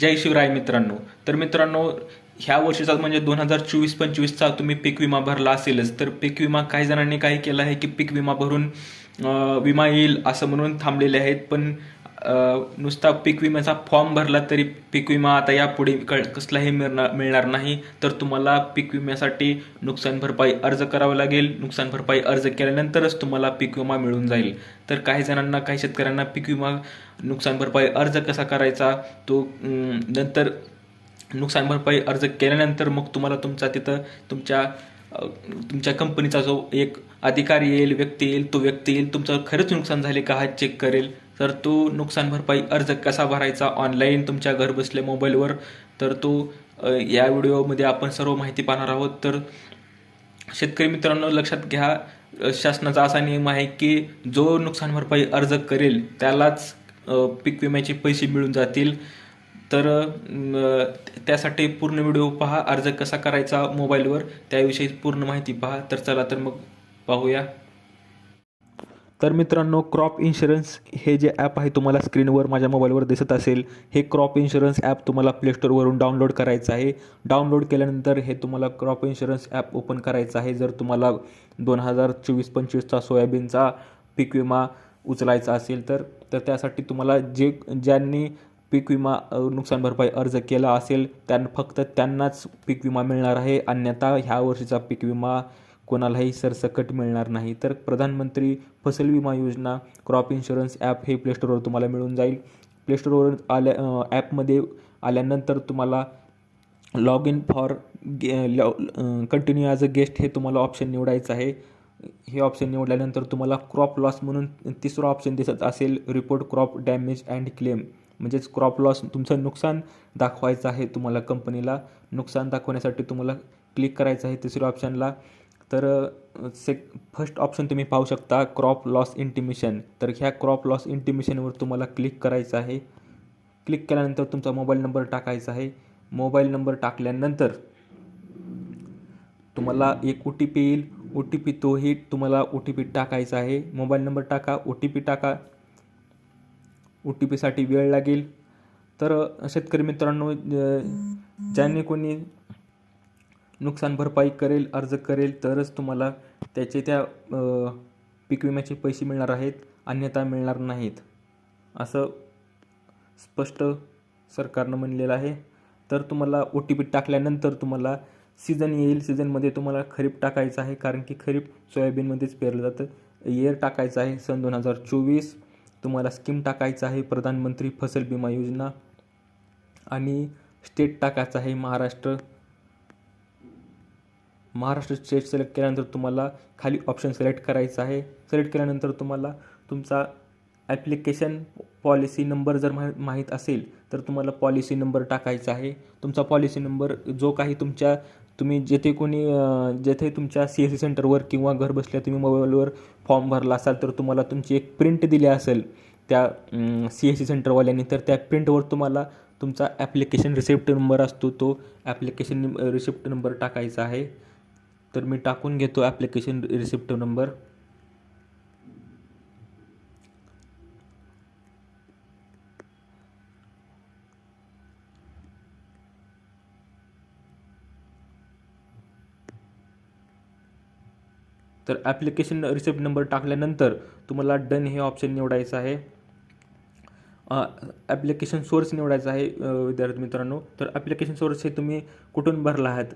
जय शिवराय मित्रांनो. तर मित्रांनो ह्या वर्षीचा म्हणजे दोन हजार चोवीस पंचवीसचा तुम्ही पीक विमा भरला असेलच. तर पीक विमा काही जणांनी काय केलं आहे की पीक विमा भरून विमा येईल असं म्हणून थांबलेले आहेत. पण नुसता पीक विम्याचा फॉर्म भरला तरी पीक विमा आता यापुढे क- कसलाही मिळणार मिळणार नाही. तर तुम्हाला पीक विम्यासाठी नुकसान भरपाई अर्ज करावा लागेल. नुकसान भरपाई अर्ज केल्यानंतरच तुम्हाला पीक विमा मिळून जाईल. तर काही जणांना काही शेतकऱ्यांना पीक विमा नुकसान भरपाई अर्ज कसा करायचा तो नंतर नुकसान भरपाई अर्ज केल्यानंतर मग तुम्हाला तुमचा तिथं तुमच्या तुमच्या कंपनीचा जो एक अधिकारी येईल व्यक्ती येईल तो व्यक्ती येईल तुमचं खरंच नुकसान झाले का हा चेक करेल. तर तो नुकसान भरपाई अर्ज कसा भरायचा ऑनलाईन तुमच्या घर बसल्या मोबाईलवर तर तो या व्हिडिओमध्ये आपण सर्व माहिती पाहणार आहोत. तर शेतकरी मित्रांनो लक्षात घ्या शासनाचा असा नियम आहे की जो नुकसान भरपाई अर्ज करेल त्यालाच पीक विम्याचे पैसे मिळून जातील. तर त्यासाठी पूर्ण व्हिडिओ पहा अर्ज कसा करायचा मोबाईलवर त्याविषयी पूर्ण माहिती पहा. तर चला तर मग पाहूया. तर मित्रांनो क्रॉप इन्शुरन्स हे जे ॲप आहे तुम्हाला स्क्रीनवर माझ्या मोबाईलवर दिसत असेल हे क्रॉप इन्शुरन्स ॲप तुम्हाला प्लेस्टोरवरून डाउनलोड करायचं आहे. डाउनलोड केल्यानंतर हे तुम्हाला क्रॉप इन्शुरन्स ॲप ओपन करायचं आहे. जर तुम्हाला दोन हजार चोवीस पंचवीसचा सोयाबीनचा पीक विमा उचलायचा असेल तर तर त्यासाठी तुम्हाला जे ज्यांनी पीक विमा नुकसान भरपाई अर्ज केला असेल त्यां फक्त त्यांनाच पीक विमा मिळणार आहे. अन्यथा ह्या वर्षीचा पीक विमा कोणालाही सरसकट मिळणार नाही. तर प्रधानमंत्री फसल विमा योजना क्रॉप इन्शुरन्स ॲप हे प्लेस्टोरवर तुम्हाला मिळून जाईल. प्लेस्टोरवर आल्या ॲपमध्ये आल्यानंतर तुम्हाला log in forget continue as a guest हे तुम्हाला ऑप्शन निवडायचं आहे. हे ऑप्शन निवडल्यानंतर तुम्हाला क्रॉप लॉस म्हणून तिसरं ऑप्शन दिसत असेल report crop damage and claim म्हणजेच क्रॉप लॉस तुमचं नुकसान दाखवायचं आहे तुम्हाला कंपनीला नुकसान दाखवण्यासाठी तुम्हाला क्लिक करायचं आहे तिसऱ्या ऑप्शनला तर सेक फर्स्ट ऑप्शन तुम्ही पाहू शकता क्रॉप लॉस इंटिमेशन तर ह्या क्रॉप लॉस इंटिमेशनवर तुम्हाला क्लिक करायचं आहे. क्लिक केल्यानंतर तुमचा मोबाईल नंबर टाकायचा आहे. मोबाईल नंबर टाकल्यानंतर तुम्हाला एक ओ टी पी येईल. ओ टी पी तोही तुम्हाला ओ टी पी टाकायचा आहे. मोबाईल नंबर टाका ओ टी पी टाका. ओ टी पीसाठी वेळ लागेल. तर शेतकरी मित्रांनो ज्याने ज्यांनी कोणी नुकसान भरपाई करेल अर्ज करेल तरच तुम्हाला त्याचे त्या पीक विम्याचे पैसे मिळणार आहेत अन्यथा मिळणार नाहीत. असं स्पष्ट सरकारनं म्हणलेलं आहे. तर तुम्हाला ओ टी पी टाकल्यानंतर तुम्हाला सीझन येईल सीझनमध्ये तुम्हाला खरीप टाकायचं आहे कारण की खरीप सोयाबीनमध्येच पेरलं जातं. इयर टाकायचं आहे सन दोन हजार चोवीस. तुम्हाला स्कीम टाकायचं आहे प्रधानमंत्री फसल विमा योजना. आणि स्टेट टाकायचं आहे महाराष्ट्र. महाराष्ट्र स्टेट सिलेक्ट केल्यानंतर तुम्हाला खाली ऑप्शन सिलेक्ट करायचं आहे. सिलेक्ट केल्यानंतर तुम्हाला तुमचा ॲप्लिकेशन पॉलिसी नंबर जर माहि माहीत असेल तर तुम्हाला पॉलिसी नंबर टाकायचा आहे. तुमचा पॉलिसी नंबर जो काही तुमच्या तुम्ही जेथे कोणी जेथे तुमच्या सी एस सी सेंटरवर किंवा घर बसल्या तुम्ही मोबाईलवर फॉर्म भरला असाल तर तुम्हाला तुमची एक प्रिंट दिली असेल त्या सी एस सी सेंटरवाल्यांनी तर त्या प्रिंटवर तुम्हाला तुमचा ॲप्लिकेशन रिसिप्ट नंबर असतो तो ॲप्लिकेशन रिसिप्ट नंबर टाकायचा आहे. तर मी टाकून घेतो ॲप्लिकेशन रिसिप्ट नंबर तर ॲप्लिकेशन रिसिप्ट नंबर टाकल्यानंतर तुम्हाला डन हे ऑप्शन निवडायचं आहे. ॲप्लिकेशन सोर्स निवडायचा आहे विद्यार्थी मित्रांनो. तर ॲप्लिकेशन सोर्स हे तुम्ही कुठून भरला आहात?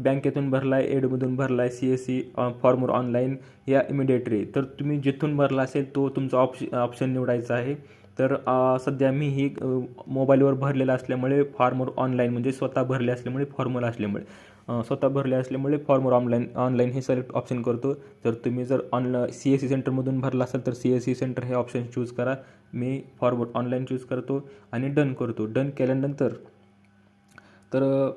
बँकेतून भरला आहे एडमधून भरला आहे C S C farmer online या इमिडिएटरी तर तुम्ही जिथून भरला असेल तो तुमचा ऑप्श ऑप्शन निवडायचा आहे. तर सध्या मी ही मोबाईलवर भरलेला असल्यामुळे फॉर्मर ऑनलाईन म्हणजे स्वतः भरले असल्यामुळे फॉर्मल असल्यामुळे स्वतः भरले असल्यामुळे फॉर्मर ऑनलाईन ऑनलाईन हे सिलेक्ट ऑप्शन करतो. जर तुम्ही जर ऑनला सी एस सी सेंटरमधून भरला असाल तर सी एस सी सेंटर हे ऑप्शन चूज करा. मी फॉरवर्ड ऑनलाईन चूज करतो आणि डन करतो. डन केल्यानंतर तर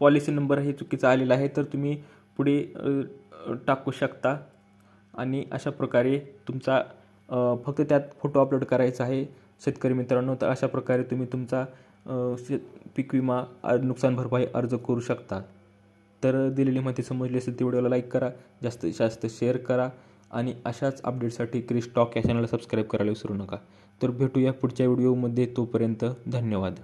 पॉलिसी नंबर हे चुकीचा आलेला आहे. तर तुम्ही पुढे टाकू शकता. आणि अशा प्रकारे तुमचा फक्त त्यात फोटो अपलोड करायचा आहे शेतकरी मित्रांनो. तर अशा प्रकारे तुम्ही तुमचा शेत पीक विमा नुकसान भरपाई अर्ज करू शकता. तर दिलेली माहिती समजली असेल ती व्हिडिओला लाईक करा जास्तीत जास्त शेअर करा आणि अशाच अपडेटसाठी क्रिस टॉक या चॅनलला सबस्क्राईब करायला विसरू नका. तर भेटूया पुढच्या व्हिडिओमध्ये तोपर्यंत धन्यवाद.